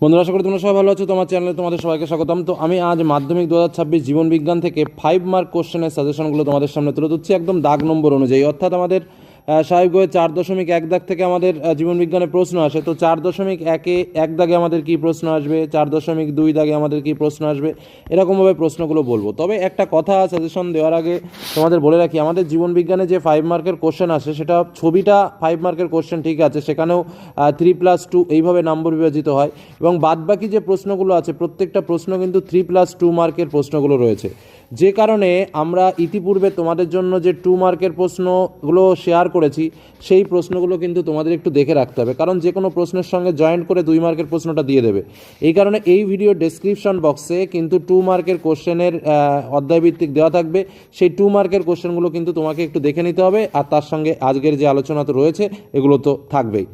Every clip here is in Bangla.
বন্ধুরা, আশা করি তোমরা সবাই ভালো আছো। তোমার চ্যানেলে তোমাদের সবাইকে স্বাগতম। তো আমি আজ মাধ্যমিক দু হাজার ছাব্বিশ জীবন বিজ্ঞান থেকে ফাইভ মার্ক কোশ্চেনের সাজেশনগুলো তোমাদের সামনে তুলে ধরছি। একদম দাগ নম্বর অনুযায়ী। অর্থাৎ আমাদের আহ, স্বাভাবিকভাবে চার দশমিক এক দাগ থেকে আমাদের আহ, জীবন বিজ্ঞানের প্রশ্ন আসে। তো চার দশমিক একে এক দাগে আমাদের কী প্রশ্ন আসবে? চার দশমিক দুই দাগে আমাদের কী প্রশ্ন আসবে? এরকমভাবে প্রশ্নগুলো বলব। তবে একটা কথা সাজেশন দেওয়ার আগে তোমাদের বলে রাখি আমাদের জীবন বিজ্ঞানে যে ফাইভ মার্কের কোশ্চেন আসে সেটা ছবিটা ফাইভ মার্কের কোশ্চেন ঠিক আছে সেখানেও থ্রি প্লাস টু এইভাবে নম্বর বিভাজিত হয়। এবং বাদবাকি যে প্রশ্নগুলো আছে প্রত্যেকটা প্রশ্ন কিন্তু থ্রি প্লাস টু মার্কের প্রশ্নগুলো রয়েছে। যে কারণে আমরা ইতিপূর্বে তোমাদের জন্য যে টু মার্কের প্রশ্নগুলো শেয়ার করেছি, সেই প্রশ্নগুলো কিন্তু তোমাদের একটু দেখে রাখতে হবে। কারণ যে কোনো প্রশ্নের সঙ্গে জয়েন্ট করে দুই মার্কের প্রশ্নটা দিয়ে দেবে। এই কারণে এই ভিডিও ডেসক্রিপশন বক্সে কিন্তু টু মার্কের কোশ্চেনের অধ্যায়ভিত্তিক দেওয়া থাকবে। সেই টু মার্কের কোশ্চেনগুলো কিন্তু তোমাকে একটু দেখে নিতে হবে। আর তার সঙ্গে আজকের যে আলোচনা তো রয়েছে, এগুলো তো থাকবেই।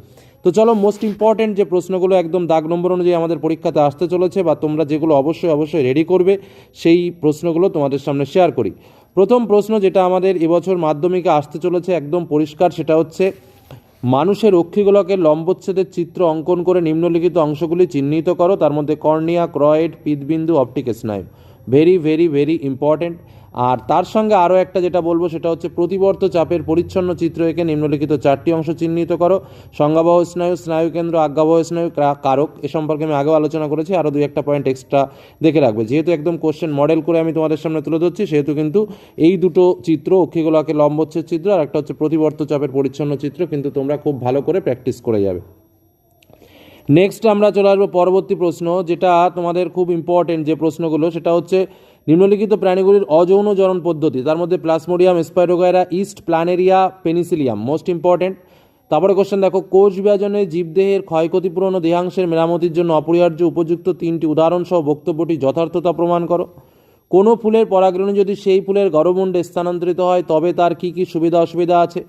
তো চলো মোস্ট ইম্পর্ট্যান্ট যে প্রশ্নগুলো একদম দাগ নম্বর অনুযায়ী আমাদের পরীক্ষাতে আসতে চলেছে বা তোমরা যেগুলো অবশ্যই অবশ্যই রেডি করবে, সেই প্রশ্নগুলো তোমাদের সামনে শেয়ার করি। প্রথম প্রশ্ন যেটা আমাদের এবছর মাধ্যমিকে আসতে চলেছে একদম পরিষ্কার, সেটা হচ্ছে, মানুষের অক্ষিগোলকের লম্বচ্ছেদের চিত্র অঙ্কন করে নিম্নলিখিত অংশগুলি চিহ্নিত করো, তার মধ্যে কর্নিয়া, ক্রয়েড, পিতবিন্দু, অপটিক স্নায়ু। ভেরি ভেরি ভেরি ইম্পর্ট্যান্ট আর তার সঙ্গে আরও একটা যেটা বলব, সেটা হচ্ছে প্রতিবর্ত চাপের পরিচ্ছন্ন চিত্র এঁকে নিম্নলিখিত চারটি অংশ চিহ্নিত করো। সংজ্ঞাবহ স্নায়ু স্নায়ুকেন্দ্র আজ্ঞাবহ স্নায়ু, ক্রা- কারক, এ সম্পর্কে আমি আগেও আলোচনা করেছি। আরও দুই একটা পয়েন্ট এক্সট্রা দেখে রাখবে। যেহেতু একদম কোশ্চেন মডেল করে আমি তোমাদের সামনে তুলে ধরছি, সেহেতু কিন্তু এই দুটো চিত্র, অক্ষিগোলাকে লম্বচ্ছেদ চিত্র, আর একটা হচ্ছে প্রতিবর্ত চাপের পরিচ্ছন্ন চিত্র, কিন্তু তোমরা খুব ভালো করে প্র্যাকটিস করে যাবে। নেক্সট আমরা চলে আসব পরবর্তী প্রশ্ন, যেটা তোমাদের খুব ইম্পর্টেন্ট যে প্রশ্নগুলো, সেটা হচ্ছে নিম্নলিখিত প্রাণীগুলির অযৌন জনন পদ্ধতি, তার মধ্যে Plasmodium Spirogyra yeast Planaria Penicillium most important তারপরে কোশ্চেন দেখো, কোষ বিভাজনে জীবদেহের ক্ষয়ক্ষতিপূরণ দেহাংশের মেরামতির জন্য অপরিহার্য উপযুক্ত তিনটি উদাহরণসহ বক্তব্যটি যথার্থতা প্রমাণ করো। কোনো ফুলের পরাগরেণু যদি সেই ফুলের গর্ভমুণ্ডে স্থানান্তরিত হয়, তবে তার কী কী সুবিধা অসুবিধা আছে?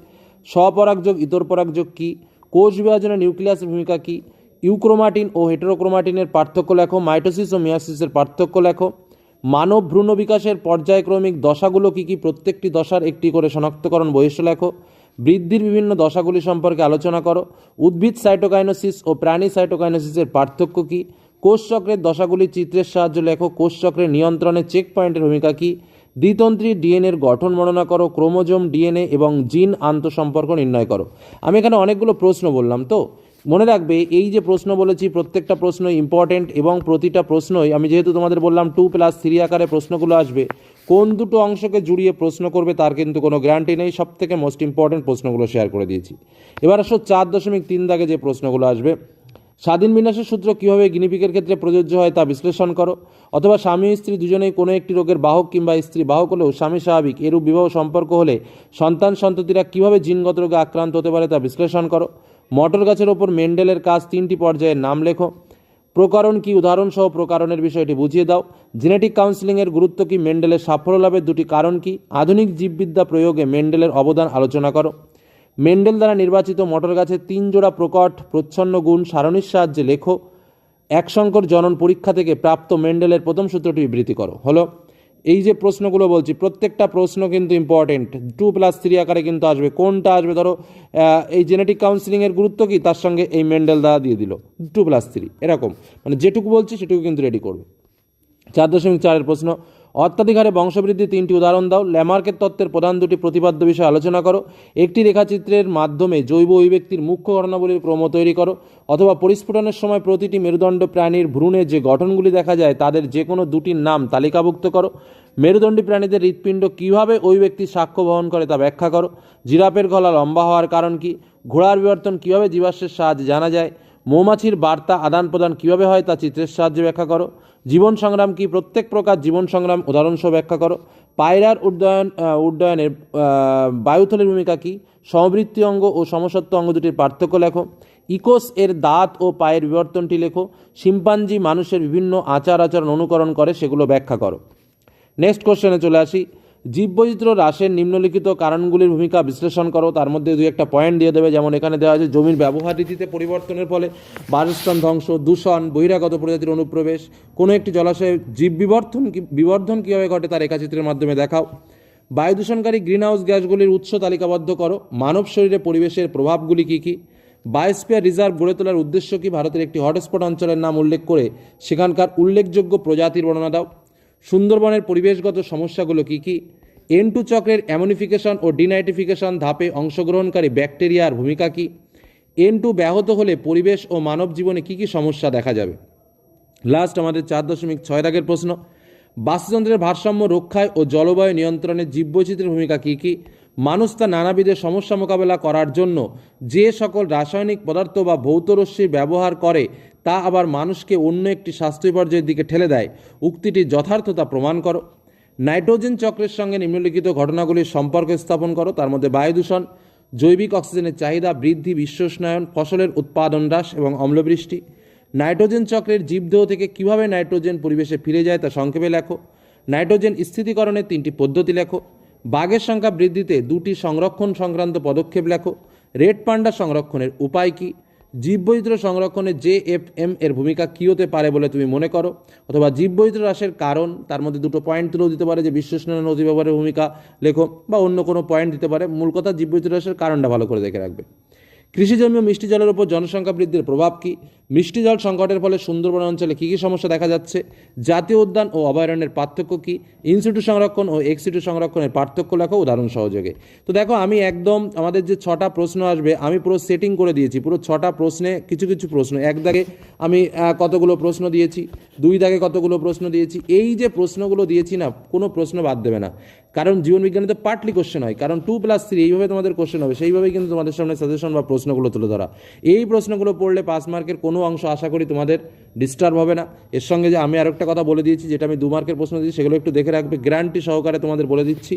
স্বপরাগযোগ ইতর পরাগযোগ কী? কোষ বিভাজনে নিউক্লিয়াসের ভূমিকা কী? ইউক্রোমাটিন ও হেটেরোক্রোমাটিনের পার্থক্য লেখো, মাইটোসিস ও মিয়াসিসের পার্থক্য লেখো। মানব ভ্রূণ বিকাশের পর্যায়ক্রমিক দশাগুলো কী কী? প্রত্যেকটি দশার একটি করে শনাক্তকরণ বৈশ্য লেখো। বৃদ্ধির বিভিন্ন দশাগুলি সম্পর্কে আলোচনা করো। উদ্ভিদ সাইটোকাইনোসিস ও প্রাণী সাইটোকাইনোসিসের পার্থক্য কী? কোষচক্রের দশাগুলি চিত্রের সাহায্যে লেখো। কোষচক্রের নিয়ন্ত্রণে চেক পয়েন্টের ভূমিকা কী? দ্বিতন্ত্রী ডিএনএর গঠন বর্ণনা করো। ক্রোমোজোম ডিএনএ এবং জিন আন্তঃসম্পর্ক নির্ণয় করো। আমি এখানে অনেকগুলো প্রশ্ন বললাম তো। মনে রাখবে, এই যে প্রশ্ন বলেছি, প্রত্যেকটা প্রশ্ন ইম্পর্টেন্ট এবং প্রতিটা প্রশ্নই, আমি যেহেতু তোমাদের বললাম টু প্লাস থ্রি আকারে প্রশ্নগুলো আসবে, কোন দুটো অংশকে জুড়িয়ে প্রশ্ন করবে তার কিন্তু কোনো গ্যারান্টি নেই সব থেকে মোস্ট ইম্পর্টেন্ট প্রশ্নগুলো শেয়ার করে দিয়েছি। এবার আসো চার দশমিক তিন দাগে যে প্রশ্নগুলো আসবে, স্বাধীন বিন্যাসের সূত্র কীভাবে গিনিপিকের ক্ষেত্রে প্রযোজ্য হয় তা বিশ্লেষণ করো, অথবা স্বামী স্ত্রী দুজনেই কোনো একটি রোগের বাহক কিংবা স্ত্রী বাহক হলেও স্বামী স্বাভাবিক, এরূপ বিবাহ সম্পর্ক হলে সন্তান সন্ততিরা কীভাবে জিনগত রোগে আক্রান্ত হতে পারে তা বিশ্লেষণ করো। মটর গাছের ওপর মেন্ডেলের কাজ তিনটি পর্যায়ের নাম লেখো। প্রকরণ কি উদাহরণসহ প্রকারণের বিষয়টি বুঝিয়ে দাও। জেনেটিক কাউন্সিলিংয়ের গুরুত্ব কি, মেন্ডেলের সাফল্য লাভের দুটি কারণ কি? আধুনিক জীববিদ্যা প্রয়োগে মেন্ডেলের অবদান আলোচনা করো। মেন্ডেল দ্বারা নির্বাচিত মটর গাছের তিন জোড়া প্রকট, প্রচ্ছন্ন গুণ, সারণীর সাহায্যে লেখো। এক সংকর জনন পরীক্ষা থেকে প্রাপ্ত মেন্ডেলের প্রথম সূত্রটি বিবৃতি করো। হলো এই যে প্রশ্নগুলো বলছি, প্রত্যেকটা প্রশ্ন কিন্তু ইম্পর্টেন্ট টু প্লাস থ্রি আকারে কিন্তু আসবে। কোনটা আসবে? ধরো এই জেনেটিক কাউন্সিলিংয়ের গুরুত্ব কি? তার সঙ্গে এই মেন্ডেল দ্বারা দিয়ে দিল। টু প্লাস থ্রি এরকম। মানে যেটুকু বলছি, সেটুকু কিন্তু রেডি করবে। চার দশমিক চারের প্রশ্ন অত্যাধিক বংশবৃদ্ধি তিনটি উদাহরণ দাও। ল্যামার্কের তত্ত্বের প্রধান দুটি প্রতিপাদ্য বিষয়ে আলোচনা করো। একটি রেখাচিত্রের মাধ্যমে জৈব অভিব্যক্তির মুখ্য ঘটনাবলীর ক্রম তৈরি করো, অথবা পরিস্ফুটনের সময় প্রতিটি মেরুদণ্ড প্রাণীর ভ্রূণে যে গঠনগুলি দেখা যায়, তাদের যে কোনো দুটির নাম তালিকাভুক্ত করো। মেরুদণ্ডী প্রাণীদের হৃৎপিণ্ড কীভাবে ওই ব্যক্তির সাক্ষ্য বহন করে তা ব্যাখ্যা করো। জিরাফের গলা লম্বা হওয়ার কারণ কি? ঘোড়ার বিবর্তন কীভাবে জীবাশ্মের সাহায্যে জানা যায়? মৌমাছির বার্তা আদান প্রদান কীভাবে হয় তা চিত্রের সাহায্যে ব্যাখ্যা করো। জীবন সংগ্রাম কি? প্রত্যেক প্রকার জীবন সংগ্রাম উদাহরণসহ ব্যাখ্যা করো। পায়রার উড্ডয়ন উড্ডয়নের বায়ুথলের ভূমিকা কী? সমবৃত্তি অঙ্গ ও সমসত্ব অঙ্গ দুটির পার্থক্য লেখো। ইকোস এর দাঁত ও পায়ের বিবর্তনটি লেখো। শিম্পাঞ্জি মানুষের বিভিন্ন আচার আচরণ অনুকরণ করে সেগুলো ব্যাখ্যা করো। নেক্সট কোশ্চেনে চলে আসি। জীববৈচিত্র্য হ্রাসের নিম্নলিখিত কারণগুলির ভূমিকা বিশ্লেষণ করো। তার মধ্যে দুই একটা পয়েন্ট দিয়ে দেবে। যেমন এখানে দেওয়া আছে, জমির ব্যবহার রীতিতে পরিবর্তনের ফলে বাসস্থান ধ্বংস, দূষণ, বহিরাগত প্রজাতির অনুপ্রবেশ। কোনো একটি জলাশয়ে জীব বিবর্ধন বিবর্ধন কীভাবে ঘটে তার রেখাচিত্রের মাধ্যমে দেখাও। বায়ু দূষণকারী গ্রিনহাউস গ্যাসগুলির উৎস তালিকাবদ্ধ করো। মানব শরীরে পরিবেশের প্রভাবগুলি কী কী? বায়োস্পিয়ার রিজার্ভ গড়ে তোলার উদ্দেশ্য কি? ভারতের একটি হটস্পট অঞ্চলের নাম উল্লেখ করে সেখানকার উল্লেখযোগ্য প্রজাতির বর্ণনা দাও। সুন্দরবনের পরিবেশগত সমস্যাগুলো কি কি? এন টু চক্রের অ্যামোনিফিকেশন ও ডিনাইটিফিকেশন ধাপে অংশগ্রহণকারী ব্যাকটেরিয়ার ভূমিকা কি? এন টু ব্যাহত হলে পরিবেশ ও মানব জীবনে কি কি সমস্যা দেখা যাবে? লাস্ট আমাদের চার দশমিক ছয় দাগের প্রশ্ন। বাস্তুতন্ত্রের ভারসাম্য রক্ষায় ও জলবায়ু নিয়ন্ত্রণে জীববৈচিত্র্যের ভূমিকা কী কী? মানুষ তা নানাবিধের সমস্যা মোকাবেলা করার জন্য যে সকল রাসায়নিক পদার্থ বা ভৌতরশ্মির ব্যবহার করে তা আবার মানুষকে অন্য একটি স্বাস্থ্য বিপর্যয়ের দিকে ঠেলে দেয়। উক্তিটি যথার্থতা প্রমাণ করো। নাইট্রোজেন চক্রের সঙ্গে নিম্নলিখিত ঘটনাগুলির সম্পর্ক স্থাপন করো। তার মধ্যে বায়ু দূষণ জৈবিক অক্সিজেনের চাহিদা বৃদ্ধি, বিশ্বস্নায়ন, ফসলের উৎপাদন হ্রাস এবং অম্লবৃষ্টি। নাইট্রোজেন চক্রের জীবদেহ থেকে কীভাবে নাইট্রোজেন পরিবেশে ফিরে যায় তা সংক্ষেপে লেখো। নাইট্রোজেন স্থিতিকরণের তিনটি পদ্ধতি লেখো। বাঘের সংখ্যা বৃদ্ধিতে দুটি সংরক্ষণ সংক্রান্ত পদক্ষেপ লেখো। রেড পান্ডা সংরক্ষণের উপায় কী? জীববৈচিত্র্য সংরক্ষণে জে এফ এম এর ভূমিকা কী হতে পারে বলে তুমি মনে করো? অথবা জীববৈচিত্র্য হ্রাসের কারণ, তার মধ্যে দুটো পয়েন্ট তুলেও দিতে পারে যে বিশ্বস্নায়ন নদী ব্যবহারের ভূমিকা, লেখো, বা অন্য কোনো পয়েন্ট দিতে পারে। মূল কথা জীববৈচিত্র্য হ্রাসের কারণটা ভালো করে দেখে রাখবে। কৃষিজমি ও মিষ্টি জলের উপর জনসংখ্যা বৃদ্ধির প্রভাব কী? মিষ্টি জল সংকটের ফলে সুন্দরবন অঞ্চলে কী কী সমস্যা দেখা যাচ্ছে? জাতীয় উদ্যান ও অভয়ারণ্যের পার্থক্য কী? ইনস্টিটিউট সংরক্ষণ ও এক্সিটিউট সংরক্ষণের পার্থক্য লেখো উদাহরণ সহযোগে। তো দেখো, আমি একদম আমাদের যে ছটা প্রশ্ন আসবে, আমি পুরো সেটিং করে দিয়েছি, পুরো ছটা প্রশ্নে কিছু কিছু প্রশ্ন। এক দাগে আমি কতগুলো প্রশ্ন দিয়েছি, দুই দাগে কতগুলো প্রশ্ন দিয়েছি। এই যে প্রশ্নগুলো দিয়েছি না, কোনো প্রশ্ন বাদ দেবে না। কারণ জীবনবিজ্ঞানে তো পার্টলি কোশ্চেন হয়, কারণ টু প্লাস থ্রি এইভাবে তোমাদের কোশ্চেন হবে, সেইভাবেই কিন্তু তোমাদের সামনে সাজেশন বা প্রশ্নগুলো তুলে ধরা। এই প্রশ্নগুলো পড়লে পাস মার্কের কোনো অংশ আশা করি তোমাদের ডিস্টার্ব হবে না। এর সঙ্গে যে আমি আরেকটা কথা বলে দিয়েছি, যেটা আমি দু মার্কের প্রশ্ন দিয়েছি, সেগুলো একটু দেখে রাখবে। গ্যারান্টি সহকারে তোমাদের বলে দিচ্ছি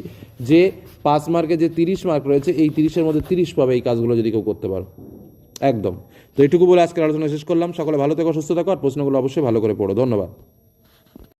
যে পাস মার্কে যে তিরিশ মার্ক রয়েছে, এই তিরিশের মধ্যে তিরিশ পাবে এই কাজগুলো যদি কেউ করতে পারো। একদম। তো এইটুকু বলে আজকের আলোচনা শেষ করলাম। সকলে ভালো থেকো, সুস্থ থাকো, আর প্রশ্নগুলো অবশ্যই ভালো করে পড়ো। ধন্যবাদ।